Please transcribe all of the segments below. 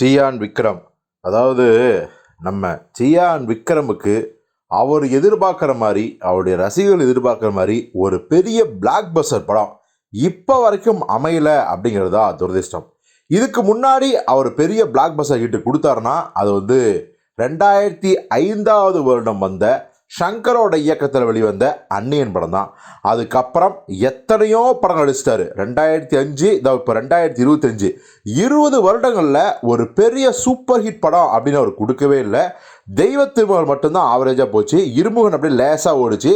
சியான் விக்ரம். அதாவது நம்ம சியான் விக்ரமுக்கு அவர் எதிர்பார்க்குற மாதிரி அவருடைய ரசிகர்கள் எதிர்பார்க்குற மாதிரி ஒரு பெரிய பிளாக் பஸ்டர் படம் இப்போ வரைக்கும் அமையல அப்படிங்கிறதா துரதிர்ஷ்டம். இதுக்கு முன்னாடி அவர் பெரிய பிளாக் பஸ்டர் ஹிட்டு கொடுத்தாருன்னா அது வந்து ரெண்டாயிரத்தி ஐந்தாவது வருடம் வந்த ஷங்கரோட இயக்கத்தில் வெளிவந்த அன்னியன் படம் தான் அதுக்கப்புறம் எத்தனையோ படம் நடிச்சிட்டாரு. ரெண்டாயிரத்தி அஞ்சு இதோ இப்போ ரெண்டாயிரத்தி இருபத்தஞ்சு இருபது வருடங்களில் ஒரு பெரிய சூப்பர் ஹிட் படம் அப்படின்னு அவர் கொடுக்கவே இல்லை. தெய்வத்திருமகள் மட்டும்தான் ஆவரேஜாக போச்சு. இருமுகன் அப்படியே லேசாக ஓடிச்சு.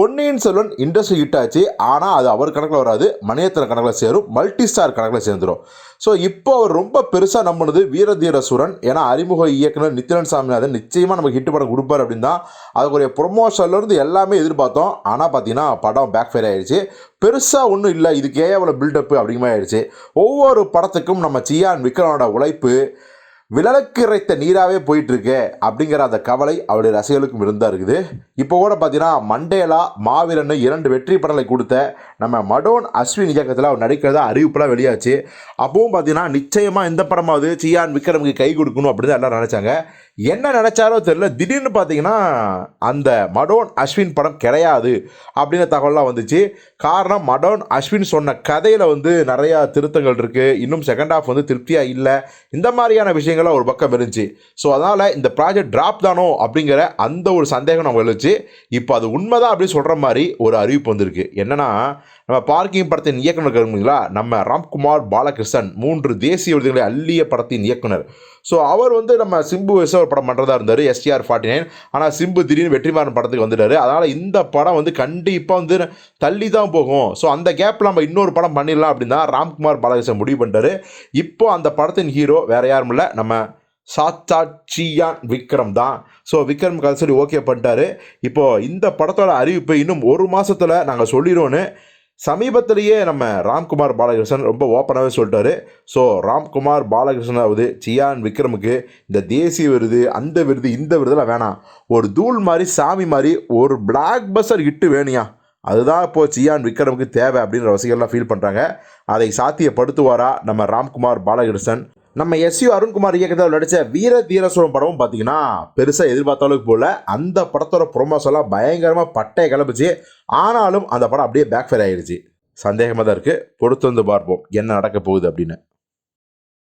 பொன்னியின் செல்வன் இண்டஸ்ட்ரி ஹிட் ஆச்சு. ஆனால் அது அவர் கணக்கில் வராது. மணியத்தன கணக்கில் சேரும். மல்டி ஸ்டார் கணக்கில் சேர்ந்துடும் ஸோ இப்போ அவர் ரொம்ப பெருசாக நம்பினது வீரதீர சுரன். ஏன்னா அறிமுக இயக்குனர் நித்யன் சாமிநாதன் நிச்சயமாக நமக்கு ஹிட் படம் கொடுப்பார் அப்படின்னா அதுக்குரிய ப்ரொமோஷன்லேருந்து எல்லாமே எதிர்பார்த்தோம். ஆனால் பார்த்தீங்கன்னா படம் பேக் ஃபேர் ஆயிடுச்சு பெருசாக ஒன்றும் இல்லை. இதுக்கே அவ்வளோ பில்டப்பு அப்படிங்கிற மாதிரி ஆயிடுச்சு ஒவ்வொரு படத்துக்கும் நம்ம சியான் விக்ரமோட உழைப்பு விழலுக்கு இறைத்த நீராகவே போயிட்டுருக்கு அப்படிங்கிற அந்த கவலை அவருடைய ரசிகர்களுக்கும் இருந்தா இருக்குது. இப்போ கூட பார்த்தீங்கன்னா மண்டேலா மாவீரன் இரண்டு வெற்றி படங்களை கொடுத்த நம்ம மடோன் அஸ்வின் இயக்கத்தில் அவர் நடிக்கிறதா அறிவிப்புலாம் வெளியாச்சு. அப்பவும் பார்த்தீங்கன்னா நிச்சயமாக இந்த படமாவது சியான் விக்ரமுக்கு கை கொடுக்கணும் அப்படின்னு தான் எல்லாரும் நினச்சாங்க. என்ன நினச்சாரோ தெரியல. திடீர்னு பார்த்தீங்கன்னா அந்த மடோன் அஸ்வின் படம் கிடையாது அப்படின்னு தகவலாம் வந்துச்சு. காரணம் மடோன் அஸ்வின் சொன்ன கதையில் வந்து நிறையா திருத்தங்கள் இருக்குது இன்னும் செகண்ட் ஹாஃப் வந்து திருப்தியாக இல்லை. இந்த மாதிரியான விஷயங்கள் விஷயங்கள்லாம் ஒரு பக்கம் இருந்துச்சு. ஸோ அதனால் இந்த ப்ராஜெக்ட் ட்ராப் தானோ அப்படிங்கிற அந்த ஒரு சந்தேகம் நம்ம எழுச்சு இப்போ அது உண்மைதான் அப்படின்னு சொல்கிற மாதிரி ஒரு அறிவிப்பு வந்திருக்கு. என்னன்னா நம்ம பார்க்கிங் படத்தின் இயக்குனர் இருக்காங்களா நம்ம ராம்குமார் பாலகிருஷ்ணன் மூன்று தேசிய விருதுகளை அள்ளிய படத்தின் இயக்குனர். ஸோ அவர் வந்து நம்ம சிம்பு வயசு ஒரு படம் பண்ணுறதா இருந்தார் எஸ்டிஆர் ஃபார்ட்டி நைன் ஆனால் சிம்பு திடீர்னு வெற்றிமாறன் படத்துக்கு வந்துட்டார். அதனால் இந்த படம் வந்து கண்டிப்பாக வந்து தள்ளி தான் போகும். ஸோ அந்த கேப்பில் நம்ம இன்னொரு படம் பண்ணிடலாம் அப்படின்னா ராம்குமார் பாலகிருஷ்ணன் முடிவு பண்ணிட்டாரு. இப்போ அந்த படத்தின் ஹீரோ வேறு யாரும் இல்லை நம்ம சாச்சாச்சியான் விக்ரம் தான். ஸோ விக்ரம் கல்சரி ஓகே பண்ணிட்டாரு. இப்போது இந்த படத்தோட அறிவிப்பு இன்னும் ஒரு மாதத்தில் நாங்கள் சொல்லிடுவோன்னு சமீபத்திலேயே நம்ம ராம்குமார் பாலகிருஷ்ணன் ரொம்ப ஓப்பனாகவே சொல்லிட்டாரு. ஸோ ராம்குமார் பாலகிருஷ்ணனாவது சியான் விக்ரமுக்கு இந்த தேசிய விருது அந்த விருது இந்த விருதெல்லாம் வேணாம். ஒரு தூள் மாதிரி சாமி மாதிரி ஒரு பிளாக் பஸ்டர் ஹிட்டு வேணியா அதுதான் இப்போது சியான் விக்ரமுக்கு தேவை அப்படின்ற ரசிகர்லாம் ஃபீல் பண்ணுறாங்க அதை சாத்தியப்படுத்துவாரா நம்ம ராம்குமார் பாலகிருஷ்ணன்? நம்ம எஸ்யு அருண்குமார் இயக்கத்தில் நடித்த வீர தீரசோழம் படமும் பார்த்தீங்கன்னா பெருசாக எதிர்பார்த்த அளவுக்கு போல. அந்த படத்தோட ப்ரொமோஸ் எல்லாம் பயங்கரமாக பட்டையை கிளம்பிச்சு ஆனாலும் அந்த படம் அப்படியே பேக் ஃபேர் ஆயிடுச்சு சந்தேகமாக தான் இருக்குது பொறுத்து வந்து பார்ப்போம். என்ன நடக்க போகுது அப்படின்னு.